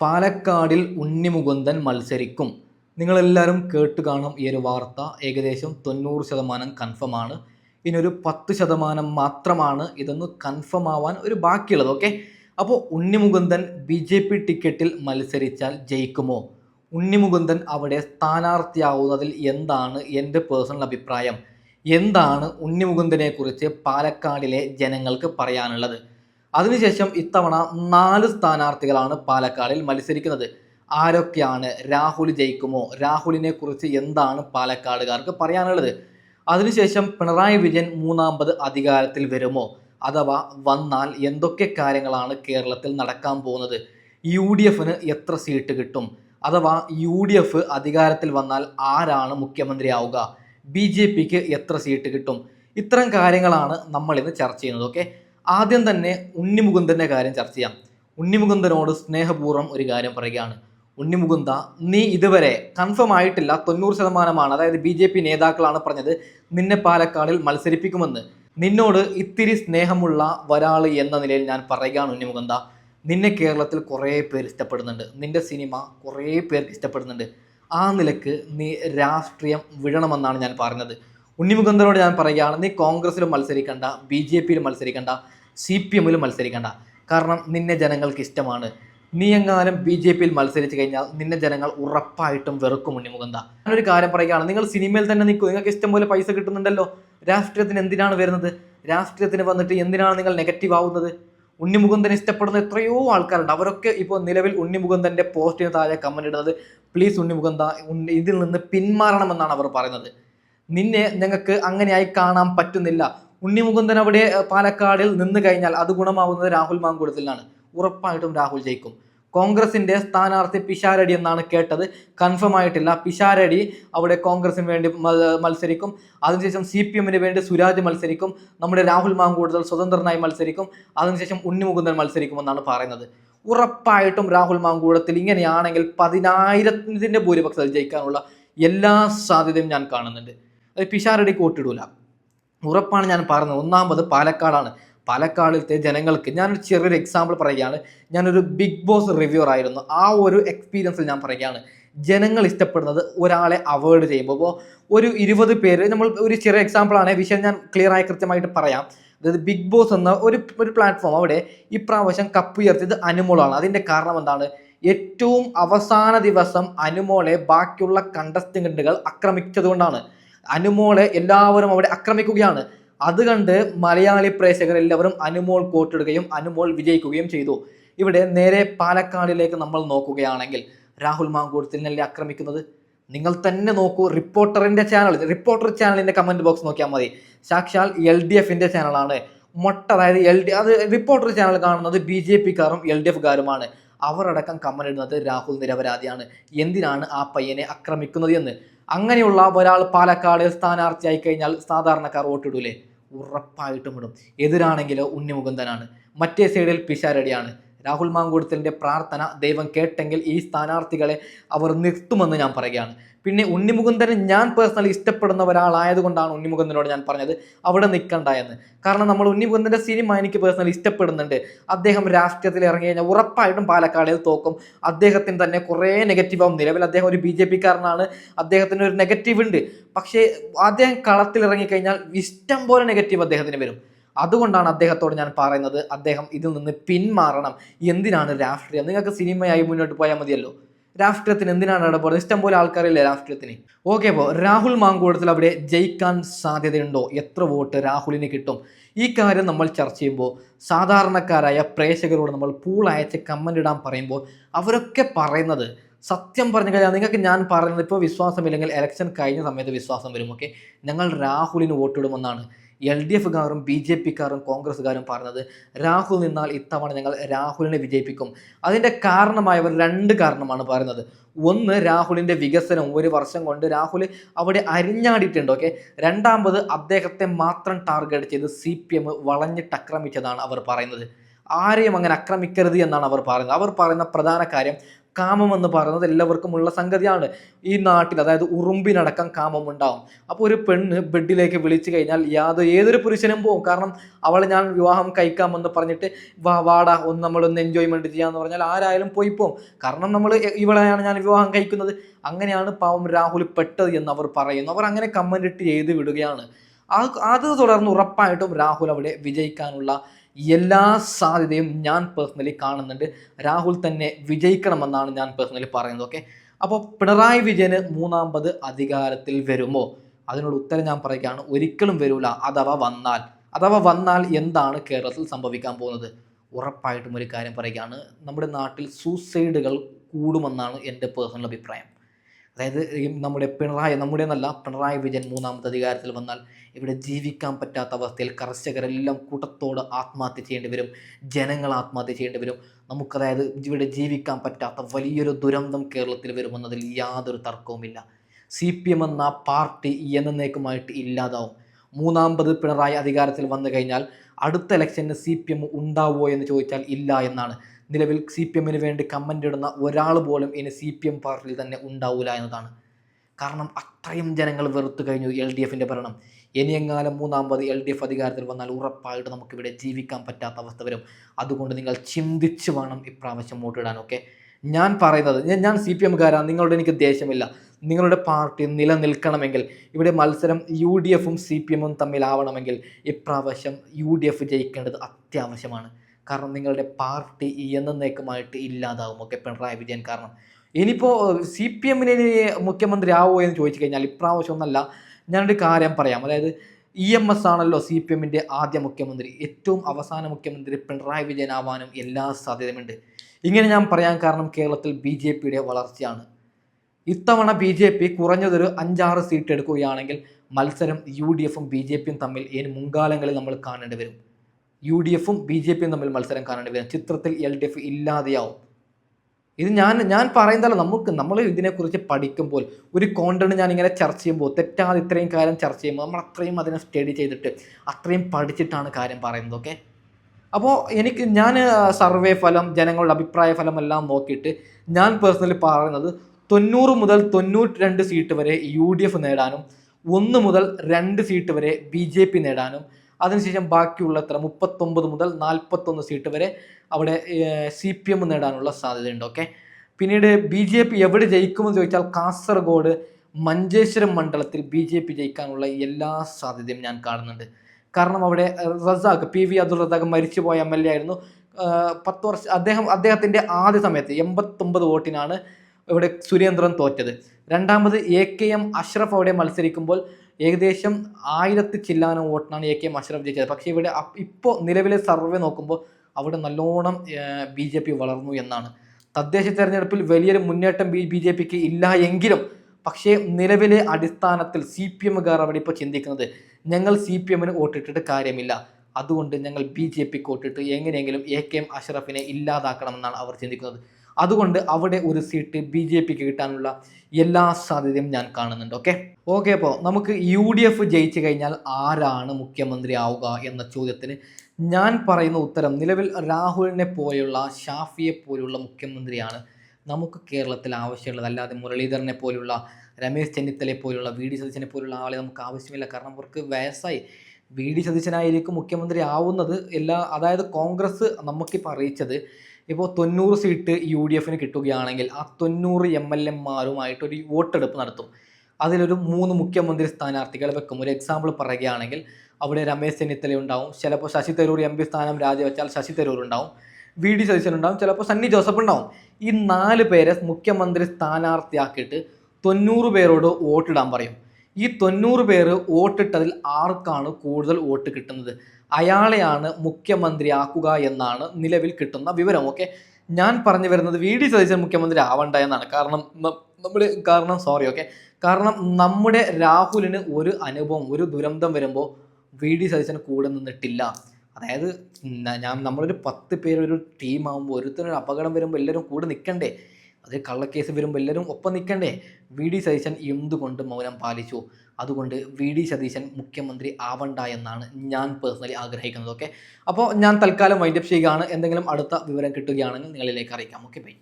പാലക്കാടിൽ ഉണ്ണിമുകുന്ദൻ മത്സരിക്കും. നിങ്ങളെല്ലാവരും കേട്ട് കാണും ഈ ഒരു വാർത്ത. ഏകദേശം തൊണ്ണൂറ് ശതമാനം കൺഫേം ആണ്. ഇനി ഒരു പത്ത് ശതമാനം മാത്രമാണ് ഇതൊന്ന് കൺഫേം ആവാൻ ഒരു ബാക്കിയുള്ളത് ഓക്കെ അപ്പോൾ ഉണ്ണിമുകുന്ദൻ ബി ജെ പി ടിക്കറ്റിൽ മത്സരിച്ചാൽ ജയിക്കുമോ? ഉണ്ണിമുകുന്ദൻ അവിടെ സ്ഥാനാർത്ഥിയാവുന്നതിൽ എന്താണ് എന്റെ പേഴ്സണൽ അഭിപ്രായം? എന്താണ് ഉണ്ണിമുകുന്ദനെ കുറിച്ച് പാലക്കാടിലെ ജനങ്ങൾക്ക് പറയാനുള്ളത്? അതിനുശേഷം ഇത്തവണ നാല് സ്ഥാനാർത്ഥികളാണ് പാലക്കാടിൽ മത്സരിക്കുന്നത്. ആരൊക്കെയാണ് രാഹുൽ ജയിക്കുമോ? രാഹുലിനെ കുറിച്ച് എന്താണ് പാലക്കാടുകാർക്ക് പറയാനുള്ളത്? അതിനുശേഷം പിണറായി വിജയൻ മൂന്നാമത് അധികാരത്തിൽ വരുമോ? അഥവാ വന്നാൽ എന്തൊക്കെ കാര്യങ്ങളാണ് കേരളത്തിൽ നടക്കാൻ പോകുന്നത്? യു ഡി എഫിന് എത്ര സീറ്റ് കിട്ടും? അഥവാ യു ഡി എഫ് അധികാരത്തിൽ വന്നാൽ ആരാണ് മുഖ്യമന്ത്രിയാവുക? ബി ജെ പിക്ക് എത്ര സീറ്റ് കിട്ടും? ഇത്തരം കാര്യങ്ങളാണ് നമ്മൾ ഇന്ന് ചർച്ച ചെയ്യുന്നത്. ഓക്കെ? ആദ്യം തന്നെ ഉണ്ണിമുകുന്ദന്റെ കാര്യം ചർച്ച ചെയ്യാം. ഉണ്ണിമുകുന്ദനോട് സ്നേഹപൂർവം ഒരു കാര്യം പറയുകയാണ്. ഉണ്ണിമുകുന്ദ നീ ഇതുവരെ കൺഫേം ആയിട്ടില്ല തൊണ്ണൂറ് ശതമാനമാണ്. അതായത് ബി ജെ പി നേതാക്കളാണ് പറഞ്ഞത് നിന്നെ പാലക്കാടിൽ മത്സരിപ്പിക്കുമെന്ന്. നിന്നോട് ഇത്തിരി സ്നേഹമുള്ള ഒരാൾ എന്ന നിലയിൽ ഞാൻ പറയുകയാണ് ഉണ്ണിമുകുന്ദ. നിന്നെ കേരളത്തിൽ കുറേ പേർ ഇഷ്ടപ്പെടുന്നുണ്ട്. നിന്റെ സിനിമ കുറേ പേർക്ക് ഇഷ്ടപ്പെടുന്നുണ്ട്. ആ നിലയ്ക്ക് നീ രാഷ്ട്രീയം വിടണമെന്നാണ് ഞാൻ പറഞ്ഞത്. ഉണ്ണിമുകുന്ദനോട് ഞാൻ പറയുകയാണ് നീ കോൺഗ്രസ്സിലും മത്സരിക്കണ്ട ബി ജെ പിയിലും മത്സരിക്കണ്ട. സി പി എമ്മിലും മത്സരിക്കണ്ട. കാരണം നിന്നെ ജനങ്ങൾക്ക് ഇഷ്ടമാണ്. നീ എങ്ങാനും ബി ജെ പിയിൽ മത്സരിച്ച് കഴിഞ്ഞാൽ നിന്നെ ജനങ്ങൾ ഉറപ്പായിട്ടും വെറുക്കും ഉണ്ണിമുകുന്ദ. ഞാനൊരു കാര്യം പറയുകയാണ്. നിങ്ങൾ സിനിമയിൽ തന്നെ നിൽക്കും. നിങ്ങൾക്ക് ഇഷ്ടം പോലെ പൈസ കിട്ടുന്നുണ്ടല്ലോ. രാഷ്ട്രീയത്തിന് എന്തിനാണ് വരുന്നത്? രാഷ്ട്രീയത്തിന് വന്നിട്ട് എന്തിനാണ് നിങ്ങൾ നെഗറ്റീവ് ആവുന്നത്? ഉണ്ണിമുകുന്ദൻ ഇഷ്ടപ്പെടുന്ന എത്രയോ ആൾക്കാരുണ്ട്. അവരൊക്കെ ഇപ്പോൾ നിലവിൽ ഉണ്ണിമുകുന്ദന്റെ പോസ്റ്റിന് താഴെ കമന്റ് ഇടുന്നത് പ്ലീസ് ഉണ്ണിമുകുന്ദ ഇതിൽ നിന്ന് പിന്മാറണമെന്നാണ് അവർ പറയുന്നത്. നിന്നെ ഞങ്ങൾക്ക് അങ്ങനെയായി കാണാൻ പറ്റുന്നില്ല. ഉണ്ണിമുകുന്ദൻ അവിടെ പാലക്കാടിൽ നിന്ന് കഴിഞ്ഞാൽ അത് ഗുണമാവുന്നത് രാഹുൽ മാങ്കുളത്തിലാണ് ഉറപ്പായിട്ടും രാഹുൽ ജയിക്കും. കോൺഗ്രസിന്റെ സ്ഥാനാർത്ഥി പിഷാരടി എന്നാണ് കേട്ടത്. കൺഫേം ആയിട്ടില്ല. പിഷാരടി അവിടെ കോൺഗ്രസിന് വേണ്ടി മത്സരിക്കും. അതിനുശേഷം സി പി എമ്മിന് വേണ്ടി സുരാജ് മത്സരിക്കും. നമ്മുടെ രാഹുൽ മാങ്കൂടുതൽ സ്വതന്ത്രനായി മത്സരിക്കും. അതിനുശേഷം ഉണ്ണിമുകുന്ദൻ മത്സരിക്കുമെന്നാണ് പറയുന്നത്. ഉറപ്പായിട്ടും രാഹുൽ മാങ്കൂടത്തിൽ ഇങ്ങനെയാണെങ്കിൽ പതിനായിരത്തിന്റെ ഭൂരിപക്ഷത്തിൽ ജയിക്കാനുള്ള എല്ലാ സാധ്യതയും ഞാൻ കാണുന്നുണ്ട്. അത് പിഷാരടിക്ക് വോട്ടിടൂല. ഉറപ്പാണ് ഞാൻ പറഞ്ഞത് ഒന്നാമത് പാലക്കാടാണ്. പാലക്കാടിലത്തെ ജനങ്ങൾക്ക് ഞാനൊരു ചെറിയൊരു എക്സാമ്പിൾ പറയുകയാണ്. ഞാനൊരു ബിഗ് ബോസ് റിവ്യൂർ ആയിരുന്നു. ആ ഒരു എക്സ്പീരിയൻസിൽ ഞാൻ പറയുകയാണ്. ജനങ്ങൾ ഇഷ്ടപ്പെടുന്നത് ഒരാളെ അവോയ്ഡ് ചെയ്യുമ്പോൾ. ഇപ്പോൾ ഒരു ഇരുപത് പേര് നമ്മൾ ഒരു ചെറിയ എക്സാമ്പിളാണ് വിഷയം ഞാൻ ക്ലിയറായി കൃത്യമായിട്ട് പറയാം. അതായത് ബിഗ് ബോസ് എന്ന ഒരു ഒരു പ്ലാറ്റ്ഫോം അവിടെ ഇപ്രാവശ്യം കപ്പ് ഉയർത്തിയത് അനുമോളാണ്. അതിന്റെ കാരണം എന്താണ്? ഏറ്റവും അവസാന ദിവസം അനുമോളെ ബാക്കിയുള്ള കണ്ടസ്റ്റന്റുകൾ ആക്രമിച്ചതുകൊണ്ടാണ്. അനുമോളെ എല്ലാവരും അവിടെ ആക്രമിക്കുകയാണ്. അത് കണ്ട് മലയാളി പ്രേക്ഷകർ എല്ലാവരും അനുമോൾ കോട്ടിടുകയും അനുമോൾ വിജയിക്കുകയും ചെയ്തു. ഇവിടെ നേരെ പാലക്കാടിലേക്ക് നമ്മൾ നോക്കുകയാണെങ്കിൽ രാഹുൽ മാങ്കൂട്ടത്തിനല്ലേ ആക്രമിക്കുന്നത്? നിങ്ങൾ തന്നെ നോക്കൂ റിപ്പോർട്ടറിന്റെ ചാനൽ റിപ്പോർട്ടർ ചാനലിന്റെ കമന്റ് ബോക്സ് നോക്കിയാൽ മതി. സാക്ഷാൽ എൽ ഡി എഫിന്റെ ചാനലാണ് മൊട്ട അതായത് എൽ ഡി അത് റിപ്പോർട്ടർ ചാനൽ കാണുന്നത് ബി ജെ പിക്കാരും എൽ ഡി എഫുകാരുമാണ്. അവരടക്കം കമന്റ് ഇടുന്നത് രാഹുൽ നിരപരാധിയാണ്. എന്തിനാണ് ആ പയ്യനെ ആക്രമിക്കുന്നത് എന്ന്? അങ്ങനെയുള്ള ഒരാൾ പാലക്കാട് സ്ഥാനാർത്ഥിയായി കഴിഞ്ഞാൽ സാധാരണക്കാർ വോട്ടിടൂലേ? ഉറപ്പായിട്ടും ഇടും. എതിരാണെങ്കിൽ ഉണ്ണിമുകുന്ദനാണ് മറ്റേ സൈഡിൽ പിഷാരടിയാണ്. രാഹുൽ മാങ്കൂടത്തിന്റെ പ്രാർത്ഥന ദൈവം കേട്ടെങ്കിൽ ഈ സ്ഥാനാർത്ഥികളെ അവർ നിർത്തുമെന്ന് ഞാൻ പറയുകയാണ്. പിന്നെ ഉണ്ണിമുകുന്ദനെ ഞാൻ പേഴ്സണലി ഇഷ്ടപ്പെടുന്ന ഒരാളായതുകൊണ്ടാണ് ഉണ്ണിമുകുന്ദനോട് ഞാൻ പറഞ്ഞത് അവിടെ നിൽക്കണ്ട എന്ന് കാരണം നമ്മൾ ഉണ്ണിമുകുന്ദന്റെ സിനിമ എനിക്ക് പേഴ്സണലി ഇഷ്ടപ്പെടുന്നുണ്ട്. അദ്ദേഹം രാഷ്ട്രീയത്തിൽ ഇറങ്ങി കഴിഞ്ഞാൽ ഉറപ്പായിട്ടും പാലക്കാടിൽ തോക്കും. അദ്ദേഹത്തിന് തന്നെ കുറേ നെഗറ്റീവ് ആവും. നിലവിൽ അദ്ദേഹം ഒരു ബി ജെ പിക്കാരനാണ്. അദ്ദേഹത്തിന് ഒരു നെഗറ്റീവ് ഉണ്ട്. പക്ഷേ അദ്ദേഹം കളത്തിൽ ഇറങ്ങിക്കഴിഞ്ഞാൽ ഇഷ്ടം പോലെ നെഗറ്റീവ് അദ്ദേഹത്തിന് വരും. അതുകൊണ്ടാണ് അദ്ദേഹത്തോട് ഞാൻ പറയുന്നത് അദ്ദേഹം ഇതിൽ നിന്ന് പിന്മാറണം. എന്തിനാണ് രാഷ്ട്രീയം? നിങ്ങൾക്ക് സിനിമയായി മുന്നോട്ട് പോയാൽ മതിയല്ലോ. രാഷ്ട്രീയത്തിന് എന്തിനാണ് ഇടപെടുന്നത് പോകുന്നത് പോലെ ആൾക്കാരില്ലേ രാഷ്ട്രീയത്തിന്? ഓക്കെ അപ്പോൾ രാഹുൽ മാങ്കൂടത്തിൽ അവിടെ ജയിക്കാൻ സാധ്യതയുണ്ടോ? എത്ര വോട്ട് രാഹുലിന് കിട്ടും? ഈ കാര്യം നമ്മൾ ചർച്ച ചെയ്യുമ്പോൾ സാധാരണക്കാരായ പ്രേക്ഷകരോട് നമ്മൾ പൂൾ അയച്ച് കമന്റ് ഇടാൻ പറയുമ്പോൾ അവരൊക്കെ പറയുന്നത് സത്യം പറഞ്ഞു കഴിഞ്ഞാൽ നിങ്ങൾക്ക് ഞാൻ പറയുന്നത് ഇപ്പോൾ വിശ്വാസമില്ലെങ്കിൽ ഇലക്ഷൻ കഴിഞ്ഞ സമയത്ത് വിശ്വാസം വരും ഓക്കെ ഞങ്ങൾ രാഹുലിന് വോട്ടിടുമെന്നാണ് എൽ ഡി എഫുകാരും ബി ജെ പിക്കാരും കോൺഗ്രസ്സുകാരും പറഞ്ഞത് രാഹുൽ നിന്നാൽ ഇത്തവണ ഞങ്ങൾ രാഹുലിനെ വിജയിപ്പിക്കും. അതിന്റെ കാരണമായവർ രണ്ട് കാരണമാണ് പറയുന്നത്. ഒന്ന് രാഹുലിന്റെ വികസനം ഒരു വർഷം കൊണ്ട് രാഹുൽ അവിടെ അരിഞ്ഞാടിയിട്ടുണ്ട് ഓക്കെ രണ്ടാമത് അദ്ദേഹത്തെ മാത്രം ടാർഗറ്റ് ചെയ്ത് സി പി എം വളഞ്ഞിട്ട് അവർ പറയുന്നത്. ആരെയും അങ്ങനെ ആക്രമിക്കരുത് എന്നാണ് അവർ പറയുന്നത്. അവർ പറയുന്ന പ്രധാന കാര്യം കാമം എന്ന് പറയുന്നത് എല്ലാവർക്കും ഉള്ള സംഗതിയാണ്. ഈ നാട്ടിൽ അതായത് ഉറുമ്പിനടക്കം കാമം ഉണ്ടാവും. അപ്പോൾ ഒരു പെണ്ണ് ബെഡിലേക്ക് വിളിച്ചു കഴിഞ്ഞാൽ യാതൊരു ഏതൊരു പുരുഷനും പോകും കാരണം അവളെ ഞാൻ വിവാഹം കഴിക്കാമെന്ന് പറഞ്ഞിട്ട് വാ വാടാ ഒന്ന് നമ്മളൊന്ന് എൻജോയ്മെന്റ് ചെയ്യാമെന്ന് പറഞ്ഞാൽ ആരായാലും പോയി പോകും കാരണം നമ്മൾ ഇവളെയാണ് ഞാൻ വിവാഹം കഴിക്കുന്നത്. അങ്ങനെയാണ് പാവം രാഹുൽ പെട്ടത് എന്ന് അവർ പറയുന്നു. അവർ അങ്ങനെ കമന്റ് ഇട്ട് ചെയ്ത് വിടുകയാണ്. അത് തുടർന്ന് ഉറപ്പായിട്ടും രാഹുൽ അവിടെ വിജയിക്കാനുള്ള എല്ലാ സാധ്യതയും ഞാൻ പേഴ്സണലി കാണുന്നുണ്ട്. രാഹുൽ തന്നെ വിജയിക്കണമെന്നാണ് ഞാൻ പേഴ്സണലി പറയുന്നത് ഓക്കെ അപ്പോൾ പിണറായി വിജയന് മൂന്നാമ്പത് അധികാരത്തിൽ വരുമോ? അതിനുള്ള ഉത്തരം ഞാൻ പറയുകയാണ് ഒരിക്കലും വരില്ല അഥവാ വന്നാൽ. അഥവാ വന്നാൽ എന്താണ് കേരളത്തിൽ സംഭവിക്കാൻ പോകുന്നത്? ഉറപ്പായിട്ടും ഒരു കാര്യം പറയുകയാണ് നമ്മുടെ നാട്ടിൽ സൂസൈഡുകൾ കൂടുമെന്നാണ് എന്റെ പേഴ്സണൽ അഭിപ്രായം. അതായത് നമ്മുടെ പിണറായി നമ്മുടെ എന്നല്ല പിണറായി വിജയൻ മൂന്നാമത്തെ അധികാരത്തിൽ വന്നാൽ ഇവിടെ ജീവിക്കാൻ പറ്റാത്ത അവസ്ഥയിൽ കർഷകരെല്ലാം കൂട്ടത്തോട് ആത്മഹത്യ ചെയ്യേണ്ടി വരും. ജനങ്ങൾ ആത്മഹത്യ ചെയ്യേണ്ടി വരും. നമുക്കതായത് ഇവിടെ ജീവിക്കാൻ പറ്റാത്ത വലിയൊരു ദുരന്തം കേരളത്തിൽ വരുമെന്നതിൽ യാതൊരു തർക്കവുമില്ല. സി പി എം എന്ന പാർട്ടി എന്നേക്കുമായിട്ട് ഇല്ലാതാവും. മൂന്നാമത് പിണറായി അധികാരത്തിൽ വന്നു കഴിഞ്ഞാൽ അടുത്ത ഇലക്ഷന് സി പി എം ഉണ്ടാവുമോ എന്ന് ചോദിച്ചാൽ ഇല്ല എന്നാണ്. നിലവിൽ സി പി എമ്മിന് വേണ്ടി കമന്റ് ഇടുന്ന ഒരാൾ പോലും ഇനി സി പി എം പാർട്ടിയിൽ തന്നെ ഉണ്ടാവില്ല എന്നതാണ്. കാരണം അത്രയും ജനങ്ങൾ വെറുത്തു കഴിഞ്ഞു എൽ ഡി എഫിന്റെ ഭരണം. ഇനിയെങ്ങാലും മൂന്നാമത് എൽ ഡി എഫ് അധികാരത്തിൽ വന്നാൽ ഉറപ്പായിട്ട് നമുക്കിവിടെ ജീവിക്കാൻ പറ്റാത്ത അവസ്ഥ വരും. അതുകൊണ്ട് നിങ്ങൾ ചിന്തിച്ച് വേണം ഇപ്രാവശ്യം വോട്ടിടാൻ ഓക്കെ ഞാൻ പറയുന്നത് ഞാൻ സി പി എംകാരാണ് നിങ്ങളുടെ എനിക്ക് ദേഷ്യമില്ല. നിങ്ങളുടെ പാർട്ടി നിലനിൽക്കണമെങ്കിൽ ഇവിടെ മത്സരം യു ഡി എഫും സി പി എമ്മും തമ്മിലാവണമെങ്കിൽ ഇപ്രാവശ്യം യു ഡി എഫ് ജയിക്കേണ്ടത് അത്യാവശ്യമാണ്. കാരണം നിങ്ങളുടെ പാർട്ടി എന്നേക്കുമായിട്ട് ഇല്ലാതാവും ഒക്കെ പിണറായി വിജയൻ കാരണം. ഇനിയിപ്പോൾ സി പി എമ്മിന് മുഖ്യമന്ത്രി ആവുമോ എന്ന് ചോദിച്ചു കഴിഞ്ഞാൽ ഇപ്രാവശ്യം ഒന്നല്ല ഞാനൊരു കാര്യം പറയാം. അതായത് ഇ എം എസ് ആണല്ലോ സി പി എമ്മിന്റെ ആദ്യ മുഖ്യമന്ത്രി. ഏറ്റവും അവസാന മുഖ്യമന്ത്രി പിണറായി വിജയൻ ആവാനും എല്ലാ സാധ്യതയുമുണ്ട്. ഇങ്ങനെ ഞാൻ പറയാൻ കാരണം കേരളത്തിൽ ബി ജെ പിയുടെ വളർച്ചയാണ്. ഇത്തവണ ബി ജെ പി കുറഞ്ഞതൊരു അഞ്ചാറ് സീറ്റ് എടുക്കുകയാണെങ്കിൽ മത്സരം യു ഡി എഫും ബി ജെ പിയും തമ്മിൽ ഇനി മുൻകാലങ്ങളിൽ നമ്മൾ കാണേണ്ടി വരും. യു ഡി എഫും ബി ജെ പിയും തമ്മിൽ മത്സരം കാണേണ്ടി വരും. ചിത്രത്തിൽ എൽ ഡി എഫ് ഇല്ലാതെയാവും. ഇത് ഞാൻ ഞാൻ പറയുന്നതല്ല നമുക്ക് നമ്മൾ ഇതിനെക്കുറിച്ച് പഠിക്കുമ്പോൾ ഒരു കോണ്ടന്റ് ഞാൻ ഇങ്ങനെ ചർച്ച ചെയ്യുമ്പോൾ തെറ്റാതെ ഇത്രയും കാര്യം ചർച്ച ചെയ്യുമ്പോൾ നമ്മൾ അത്രയും അതിനെ സ്റ്റഡി ചെയ്തിട്ട് അത്രയും പഠിച്ചിട്ടാണ് കാര്യം പറയുന്നത് ഓക്കെ അപ്പോൾ എനിക്ക് ഞാൻ സർവേ ഫലം ജനങ്ങളുടെ അഭിപ്രായ ഫലം എല്ലാം നോക്കിയിട്ട് ഞാൻ പേഴ്സണലി പറയുന്നത് തൊണ്ണൂറ് മുതൽ തൊണ്ണൂറ്റി രണ്ട് സീറ്റ് വരെ യു ഡി എഫ് നേടാനും ഒന്ന് മുതൽ രണ്ട് സീറ്റ് വരെ ബി ജെ പി നേടാനും അതിനുശേഷം ബാക്കിയുള്ള എത്ര മുപ്പത്തൊമ്പത് മുതൽ നാൽപ്പത്തൊന്ന് സീറ്റ് വരെ അവിടെ സി പി എം നേടാനുള്ള സാധ്യതയുണ്ട് ഓക്കെ? പിന്നീട് ബി ജെ പി എവിടെ ജയിക്കുമെന്ന് ചോദിച്ചാൽ കാസർഗോഡ് മഞ്ചേശ്വരം മണ്ഡലത്തിൽ ബി ജെ പി ജയിക്കാനുള്ള എല്ലാ സാധ്യതയും ഞാൻ കാണുന്നുണ്ട്. കാരണം അവിടെ റസാഖ് പി വി അബ്ദുൾ റസാഖ് മരിച്ചുപോയ എം എൽ എ ആയിരുന്നു. പത്ത് വർഷം അദ്ദേഹം അദ്ദേഹത്തിന്റെ ആദ്യ സമയത്ത് എൺപത്തൊമ്പത് വോട്ടിനാണ് ഇവിടെ സുരേന്ദ്രൻ തോറ്റത്. രണ്ടാമത് എ കെ എം അഷ്റഫ് അവിടെ മത്സരിക്കുമ്പോൾ ഏകദേശം ആയിരത്തി ചില്ലാനം വോട്ടിനാണ് എ കെ അഷ്റഫ് ജയിച്ചത്. പക്ഷേ ഇവിടെ ഇപ്പോൾ നിലവിലെ സർവേ നോക്കുമ്പോൾ അവിടെ നല്ലോണം ബി ജെ പി വളർന്നു എന്നാണ്. തദ്ദേശ തെരഞ്ഞെടുപ്പിൽ വലിയൊരു മുന്നേറ്റം ബി ബി ജെ പിക്ക് ഇല്ല എങ്കിലും പക്ഷേ നിലവിലെ അടിസ്ഥാനത്തിൽ സി പി എമ്മുകാർ അവിടെ ഇപ്പോൾ ചിന്തിക്കുന്നത് ഞങ്ങൾ സി പി എമ്മിന് വോട്ടിട്ടിട്ട് കാര്യമില്ല. അതുകൊണ്ട് ഞങ്ങൾ ബി ജെ പിക്ക് വോട്ടിട്ട് എങ്ങനെയെങ്കിലും എ കെ എം അഷറഫിനെ ഇല്ലാതാക്കണമെന്നാണ് അവർ ചിന്തിക്കുന്നത്. അതുകൊണ്ട് അവിടെ ഒരു സീറ്റ് ബി ജെ പിക്ക് കിട്ടാനുള്ള എല്ലാ സാധ്യതയും ഞാൻ കാണുന്നുണ്ട് ഓക്കെ ഓക്കെ അപ്പോൾ നമുക്ക് യു ഡി എഫ് ജയിച്ചു കഴിഞ്ഞാൽ ആരാണ് മുഖ്യമന്ത്രി ആവുക എന്ന ചോദ്യത്തിന് ഞാൻ പറയുന്ന ഉത്തരം നിലവിൽ രാഹുലിനെ പോലെയുള്ള ഷാഫിയെ പോലെയുള്ള മുഖ്യമന്ത്രിയാണ് നമുക്ക് കേരളത്തിൽ ആവശ്യമുള്ളത്. അല്ലാതെ മുരളീധരനെ പോലുള്ള രമേശ് ചെന്നിത്തലയെ പോലുള്ള വി ഡി സതീശനെ പോലുള്ള ആളെ നമുക്ക് ആവശ്യമില്ല. കാരണം അവർക്ക് വയസ്സായി. വി ഡി സതീശനായിരിക്കും മുഖ്യമന്ത്രി ആവുന്നത്. എല്ലാ അതായത് കോൺഗ്രസ് നമുക്കിപ്പോൾ അറിയിച്ചത് ഇപ്പോൾ തൊണ്ണൂറ് സീറ്റ് യു ഡി എഫിന് കിട്ടുകയാണെങ്കിൽ ആ തൊണ്ണൂറ് എം എൽ എമാരുമായിട്ട് ഒരു വോട്ടെടുപ്പ് നടത്തും. അതിലൊരു മൂന്ന് മുഖ്യമന്ത്രി സ്ഥാനാർത്ഥികളെ വെക്കും. ഒരു എക്സാമ്പിൾ പറയുകയാണെങ്കിൽ അവിടെ രമേശ് ചെന്നിത്തല ഉണ്ടാവും. ചിലപ്പോൾ ശശി തരൂർ എം പി സ്ഥാനം രാജിവെച്ചാൽ ശശി തരൂർ ഉണ്ടാവും. വി ഡി സതീശൻ ഉണ്ടാവും. ചിലപ്പോൾ സണ്ണി ജോസഫ് ഉണ്ടാവും. ഈ നാല് പേരെ മുഖ്യമന്ത്രി സ്ഥാനാർത്ഥിയാക്കിയിട്ട് തൊണ്ണൂറ് പേരോട് വോട്ടിടാൻ പറയും. ഈ തൊണ്ണൂറ് പേര് വോട്ടിട്ടതിൽ ആർക്കാണ് കൂടുതൽ വോട്ട് കിട്ടുന്നത്? അയാളെയാണ് മുഖ്യമന്ത്രിയാക്കുക എന്നാണ് നിലവിൽ കിട്ടുന്ന വിവരം ഓക്കെ? ഞാൻ പറഞ്ഞു വരുന്നത് വി. ഡി. സതീശൻ മുഖ്യമന്ത്രി ആവണ്ട എന്നാണ്. കാരണം നമ്മൾ കാരണം സോറി ഓക്കെ? കാരണം നമ്മുടെ രാഹുലിന് ഒരു അനുഭവം ഒരു ദുരന്തം വരുമ്പോൾ വി. ഡി. സതീശൻ കൂടെ നിന്നിട്ടില്ല. അതായത് ഞാൻ നമ്മളൊരു പത്ത് പേരൊരു ടീമാകുമ്പോൾ ഒരുത്തരൊരു അപകടം വരുമ്പോൾ എല്ലാവരും കൂടെ നിൽക്കണ്ടേ അത് കള്ളക്കേസ് വരുമ്പോൾ എല്ലാവരും ഒപ്പം നിൽക്കണ്ടേ വി. ഡി. സതീശൻ എന്തുകൊണ്ട് മൗനം പാലിച്ചു? അതുകൊണ്ട് വി. ഡി. സതീശൻ മുഖ്യമന്ത്രി ആവണ്ട എന്നാണ് ഞാൻ പേഴ്സണലി ആഗ്രഹിക്കുന്നത് ഓക്കെ അപ്പോൾ ഞാൻ തൽക്കാലം വൈൻഡപ്പ് ചെയ്യുകയാണ്. എന്തെങ്കിലും അടുത്ത വിവരം കിട്ടുകയാണെങ്കിൽ നിങ്ങളിലേക്ക് അറിയിക്കാം ഓക്കെ ബൈ